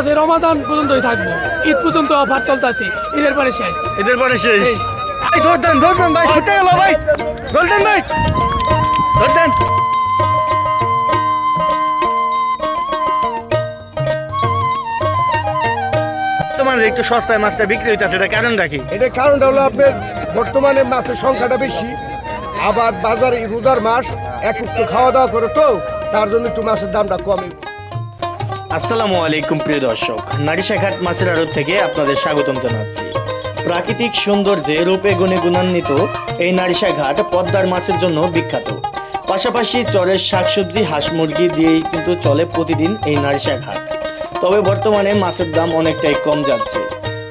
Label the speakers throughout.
Speaker 1: আছে রমাদান পর্যন্তই থাকব। ঈদ পর্যন্ত অফার চলতেছে। ঈদের পরে শেষ।
Speaker 2: এদের পরে শেষ। ভাই ধর দেন ভাই ছুটে গেল ভাই। ধর দেন ভাই। ধর দেন। তোমার একটু সস্তায় মাছটা বিক্রি হইতাছে এটা কারণ রাখি?
Speaker 3: এটার কারণটা হলো আপনার বর্তমানে মাছের সংখ্যাটা বেশি। আবার বাজারে রোজার মাস এক একটু খাওয়া দাওয়া করে তো তার জন্য একটু মাছের দামটা কমে।
Speaker 2: আসসালামু আলাইকুম প্রিয় দর্শক নারিশাঘাট মাছের আড়ত থেকে আপনাদের স্বাগতম জানাচ্ছি। প্রাকৃতিক সৌন্দর্যে রূপে গুণে গুণান্বিত এই নারিশাঘাট পদ্মার মাছের জন্য বিখ্যাত। পাশাপাশি চরের শাকসবজি, হাঁস মুরগি দিয়েই কিন্তু চলে প্রতিদিন এই নারিশাঘাট তবে বর্তমানে মাছের দাম অনেকটাই কম যাচ্ছে।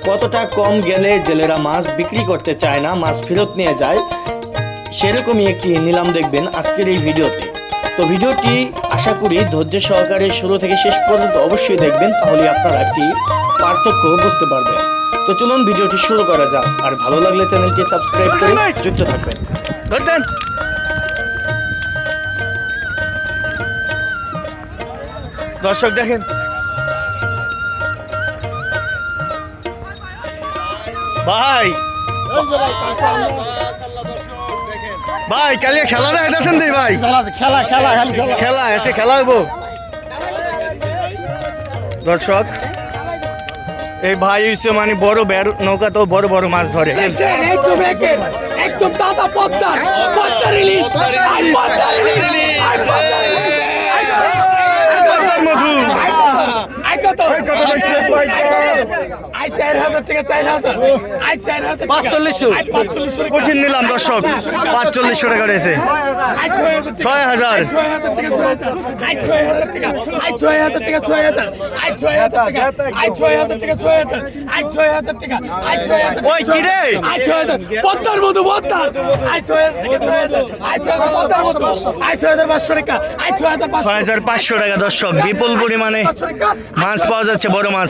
Speaker 2: কতটা কম গেলে জেলেরা মাছ বিক্রি করতে চায় না, মাছ ফেরত নিয়ে যায়, সেরকমই একটি নিলাম দেখবেন আজকের এই ভিডিওতে। তো ভিডিওটি আশা করি ধৈর্য সহকারে শুরু থেকে শেষ পর্যন্ত অবশ্যই দেখবেন তাহলে আপনারা একটি পার্থক্য বুঝতে পারবেন। তো চলুন ভিডিওটি শুরু করা যাক আর ভালো লাগলে চ্যানেলটি সাবস্ক্রাইব করে যুক্ত থাকবেন। দর্শক দেখেন। ভাই! ভাই কালিয়া খেলা দেখাইতেছেন দি ভাই।
Speaker 3: খেলা খেলা খেলা
Speaker 2: খেলা এসে খেলা হইব। দর্শক এই ভাই হচ্ছে মানে বড় বের নৌকা তো বড় বড় মাছ ধরে।
Speaker 1: একদম একদম তাজা পদ্মার ইলিশ। ইলিশ। পদ্মার
Speaker 2: মধু।
Speaker 1: আই চার হাজার টাকা চার হাজার আই চার হাজার পাঁচচল্লিশশো পাঁচচল্লিশশো
Speaker 2: কঠিন নিলাম দর্শক পাঁচচল্লিশশো টাকা রয়েছে
Speaker 1: আই ছয় হাজার
Speaker 2: ছয় হাজার
Speaker 1: ছয় হাজার টাকা ছয় হাজার আই ছয় হাজার টাকা আই ছয় হাজার টাকা ছয় হাজার আই ছয় হাজার টাকা আই ছয় হাজার টাকা ছয় হাজার আই ছয় হাজার টাকা আই ছয় হাজার
Speaker 2: ওই কি রে?
Speaker 1: আই ছয় হাজার পদ্মার মতো পদ্মার আই ছয় হাজার টাকা ছয় হাজার আই ছয় হাজার পদ্মার মতো আই ছয় হাজার পাঁচশো টাকা আই ছয় হাজার পাঁচশো
Speaker 2: টাকা দর্শক বিপুল পরিমাণে মাছ পাওয়া যাচ্ছে বড় মাছ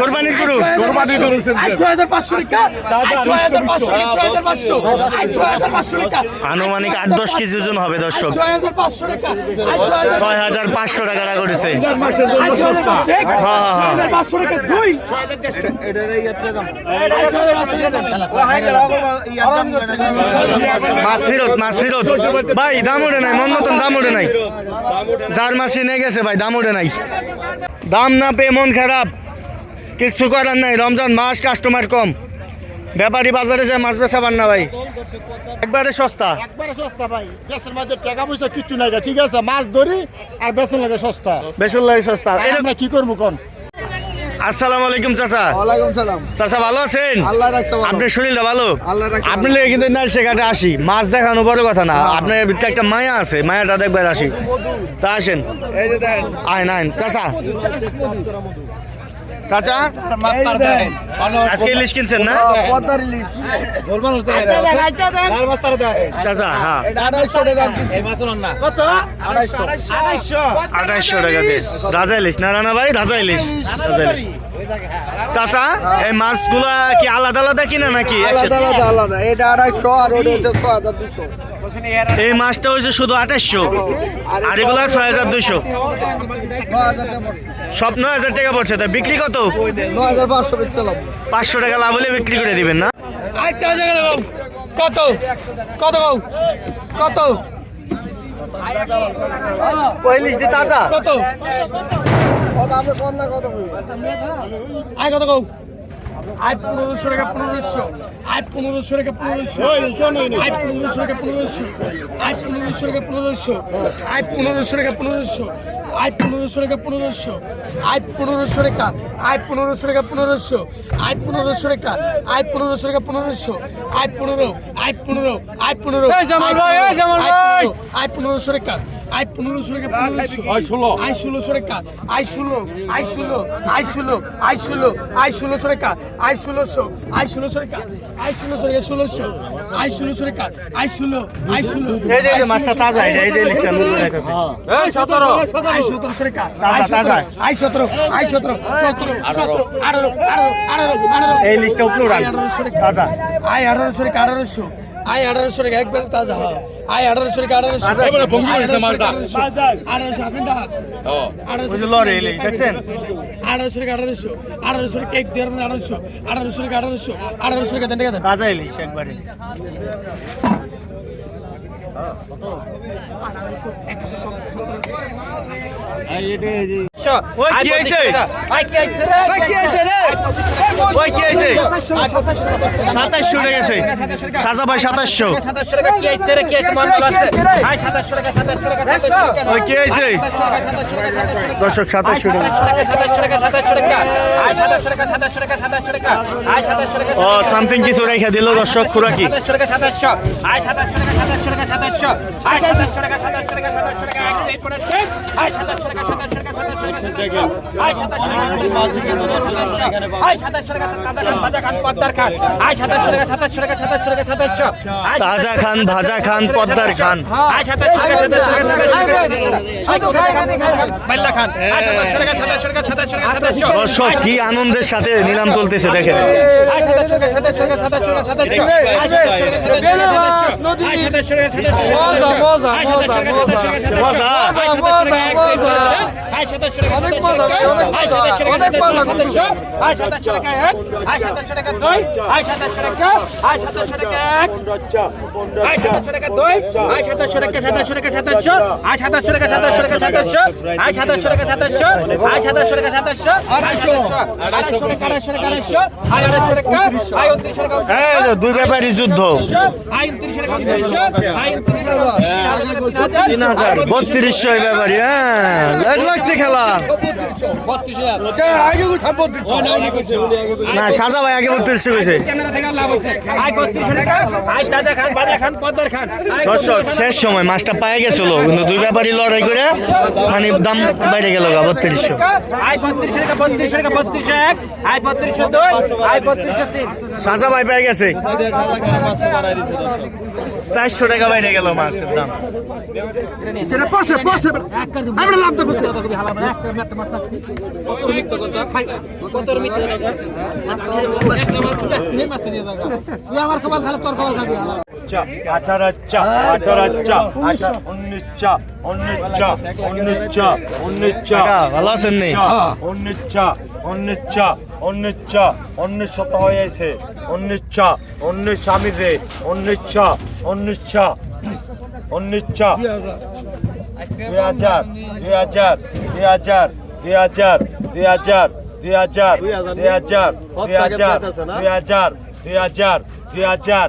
Speaker 2: কোরবানির গরু।
Speaker 1: টাকা
Speaker 2: আনুমানিক আট দশ কেজি ওজন হবে দর্শক।
Speaker 1: ছয় হাজার পাঁচশো টাকা
Speaker 2: করেছে
Speaker 1: হ্যাঁ টাকা
Speaker 2: মাছ ফেরত মাছ ফেরত। ভাই দাম ওঠে নাই মন মতন দাম ওঠে নাই। যার মাসি নিয়ে গেছে ভাই দাম ওঠে নাই। দাম না পেয়ে মন খারাপ। কিছু করার নাই রমজান মাস কাস্টমার কম। ব্যাপারী বাজারে যে মাছ বেচা পান না ভাই। একবারে সস্তা।
Speaker 3: একবারে সস্তা ভাই গ্যাসের মধ্যে টাকা পয়সা কিচ্ছু নাই ঠিক আছে? মাছ ধরি আর বেসন লাগে সস্তা।
Speaker 2: বেসুল্লাহ সস্তা।
Speaker 3: আর আমরা কি করব কোন?
Speaker 2: আসসালামু আলাইকুম চাচা।
Speaker 3: ওয়ালাইকুম সালাম।
Speaker 2: চাচা ভালো আছেন?
Speaker 3: আল্লাহ রাখছে ভালো।
Speaker 2: আপনার শরীরটা ভালো?
Speaker 3: আল্লাহ রাখছে
Speaker 2: আপনি লেগে কিন্তু না সেখানে আসি। মাছ দেখানো বড় কথা না। আপনার ভিতরে একটা মায়া আছে মায়াটা দেখবার আসি। তা আসেন।
Speaker 3: এই যে দেখেন।
Speaker 2: আয় নাইন চাচা। চাচা আজকে ইলিশ কিনছেন না?
Speaker 3: পদ্মার ইলিশ।
Speaker 2: চাচা হ্যাঁ।
Speaker 3: আড়াইশো টাকা
Speaker 2: রাজা ইলিশ। না রানা ভাই রাজা ইলিশ। রাজা ইলিশ। চাচা এই মাছগুলা কি আলাদা আলাদা কিনা নাকি
Speaker 3: আলাদা? আলাদা আলাদা। এটা আড়াইশো আর ওটা হচ্ছে ছ হাজার দুশো
Speaker 2: এই মাছটা হয়েছে শুধু আঠাশশো। আর এগুলা ছয় হাজার
Speaker 3: পড়ছে
Speaker 2: সব নয় হাজার টাকা পড়ছে। তা বিক্রি কত?
Speaker 3: হাজার পাঁচশো
Speaker 2: টাকা লাভ হলে বিক্রি করে দিবেন না?
Speaker 1: আচ্ছা কত? কত কত?
Speaker 2: দিয়ে তাজা
Speaker 1: কত? আয় কত কও আয় পনেরোশো টাকা পনেরোশো আয় পনেরোশো টাকা পনেরোশো আয় পনেরোশো টাকা পনেরোশো আয় পনেরোশো টাকা পনেরোশো আয় পনেরোশো টাকা পনেরোশো আয় পনেরোশো টাকা পনেরোশো আয় পনেরোশো টাকা আয় পনেরোশো টাকা পনেরোশো আয় পনেরোশো টাকা আয় পনেরোশো টাকা পনেরোশো আয় পনেরো আয় পনেরো আয় পনেরো আয় পনেরোশো টাকা আয় পনেরোশো টাকা পনেরোশো আয় ষোলো আয় ষোলোশো আয় ষোলো আয় ষোলো আয় ষোলো আয় ষোলো আয় ষোলোশো টাকা আয় ষোলোশো আয় ষোলোশো টাকা আয় ষোলোশো ষোলোশো আয় ষোলোশো টাকা আয় ষোলো আয় ষোলো
Speaker 2: এই যে মাছটা তাজা এই যে
Speaker 1: সতেরো আয় সতেরোশো
Speaker 2: তাজা, তাজা।
Speaker 1: আয় সতেরো আয় সতেরো সতেরো সতেরো আঠারো আঠারো আঠারো আঠারো
Speaker 2: এই লিস্টটা উপরে উড়ান।
Speaker 1: আয় আঠারোশো টাকা
Speaker 2: তাজা।
Speaker 1: আয় আঠারোশো টাকা আঠারোশো আই আঠারোশো টাকা একবার তাজা হ্যাঁ। আই আঠারোশো টাকা আঠারোশো। আঠারোশো আপনি ডাক আঠারোশো টাকা আঠারোশো আঠারোশো টাকা। কেক দেওয়ার আঠারোশো। আঠারোশো টাকা আঠারোশো। আঠারোশো টাকা দেন টাকা দেন।
Speaker 2: তাজা ইলিশ একবারে।
Speaker 1: পঁচিশশো সাতাশ টাকা সাতাশ
Speaker 2: টাকা সাতাশ হয়েছে আয় সাতাশ টাকা সাতাশশো টাকা সাতাশ টাকা আয়
Speaker 1: সাতাশ টাকা ও সামথিং কিছু রেখে দিল দর্শক খুরাকি সাতাশশো টাকা সাতাশশো আয় সাতাশ টাকা
Speaker 2: সাতাশ টাকা সাতাশশো আয় টাকা টাকা আয় টাকা টাকা তাজা খান ভাজা খান পদ্মার খান দর্শক কি আনন্দের সাথে নিলাম তুলতেছে দেখেন মজা অনেক মাছ
Speaker 4: অনেক মাছ অনেক মাছ হবে আয় সাতাশশো টাকা এক আয় সাতাশশো টাকা
Speaker 2: দুই আয়
Speaker 4: সাতাশশো টাকা আয় আয় সাতাশশো টাকা দুই আয় সাতাশশো
Speaker 2: দুই ব্যাপারী যুদ্ধ আয় টাকা আয় টাকা ব্যাপারী হ্যাঁ লাখ খেলা না সাজা ভাই আগে বত্রিশশো দর্শক শেষ সময় মাছটা পায়ে গেছিল কিন্তু দুই ব্যাপারই লড়াই করে মানে দাম বাইরে গেল গা বত্রিশশো সাজা ভাই পেয়ে গেছে চারশো টাকা বাইরে গেল মাছের দাম।
Speaker 5: আঠারো চা আঠারো চা উনিশ চা উনিশ চা উনিশ
Speaker 2: ভালো আছেন
Speaker 5: উনিশ চা উনিশ চা উনিশ চা উনিশ শত হয়ে আছে উনিশ চা উনিশ স্বামী রে উনিশ চা উনিশ চা উনিশ চা দুই হাজার দুই হাজার দুই হাজার দুই হাজার দুই হাজার দুই হাজার দুই হাজার দুই হাজার দুই হাজার দুই হাজার দুই হাজার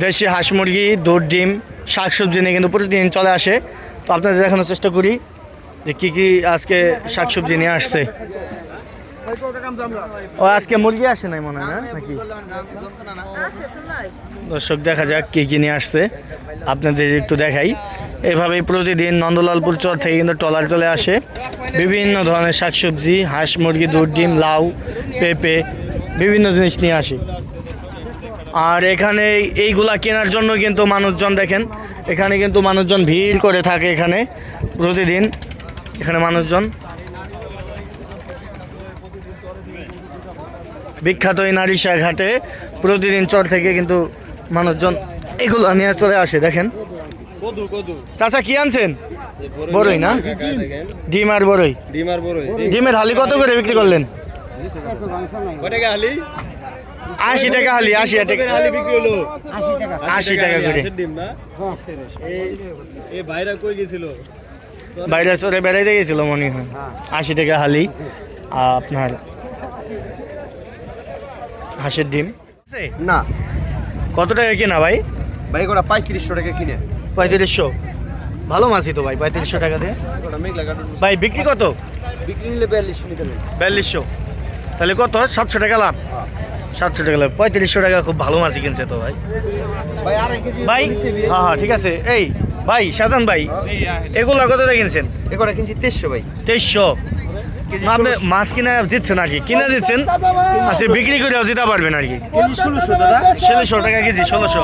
Speaker 2: দেশি হাঁস মুরগি, দুধ, ডিম, শাকসবজি নিয়ে কিন্তু প্রতিদিন চলে আসে। তো আপনাদের দেখানোর চেষ্টা করি যে কী কী আজকে শাকসবজি নিয়ে আসছে। ও, আজকে মুরগি আসে নাই মনে হয় নাকি? দর্শক, দেখা যাক কী কী নিয়ে আসছে। আপনাদের একটু দেখাই। এভাবেই প্রতিদিন নন্দলালপুর চর থেকে কিন্তু ট্রলার চলে আসে। বিভিন্ন ধরনের শাকসবজি, হাঁস মুরগি, দুধ, ডিম, লাউ, পেঁপে, বিভিন্ন জিনিস নিয়ে আসে। আর এখানে এইগুলা কেনার জন্য কিন্তু মানুষজন দেখেন এখানে কিন্তু মানুষজন ভিড় করে থাকে এখানে প্রতিদিন এখানে মানুষজন। বিখ্যাত এই নারিশা ঘাটে প্রতিদিন চর থেকে কিন্তু মানুষজন এগুলো নিয়ে চলে আসে দেখেন। চাচা কি আনছেন? বড়ই না? ডিম আর বড়ই ডিমের হালি কত করে বিক্রি করলেন? আশি টাকা হালি আশি টাকা। হালি বিক্রি হলো? আশি টাকা। করে। বাইরে চলে বেড়াইতে গেছিল মনে হয়। আশি টাকা হালি আপনার হাঁসের ডিম।
Speaker 3: না।
Speaker 2: কত টাকা কেনা ভাই?
Speaker 3: ভাই গোটা পঁয়ত্রিশশো টাকা কিনে।
Speaker 2: পঁয়ত্রিশশো? ভালো মাছই তো ভাই পঁয়ত্রিশশো টাকা দিয়ে। ভাই বিক্রি কত?
Speaker 3: বিক্রি নিলে বিয়াল্লিশশো নিতে
Speaker 2: বিয়াল্লিশশো। তাহলে কত? সাতশো টাকা লাভ। সাতশো টাকা লাগবে পঁয়ত্রিশশো টাকা খুব ভালো মাছ কিনছে তো ভাই।
Speaker 3: ভাই
Speaker 2: হ্যাঁ হ্যাঁ ঠিক আছে। এই ভাই শাহজান ভাই এগুলো কত দিয়ে কিনছেন?
Speaker 3: এগুলো কিনছি তেইশশো ভাই।
Speaker 2: তেইশশো? আপনি মাছ কিনা জিতছেন আর কি? কিনে জিতছেন? আচ্ছা বিক্রি করেও জিতা পারবেন আর কি।
Speaker 3: ষোলোশো দাদা
Speaker 2: ষোলোশো টাকা কেজি ষোলোশো।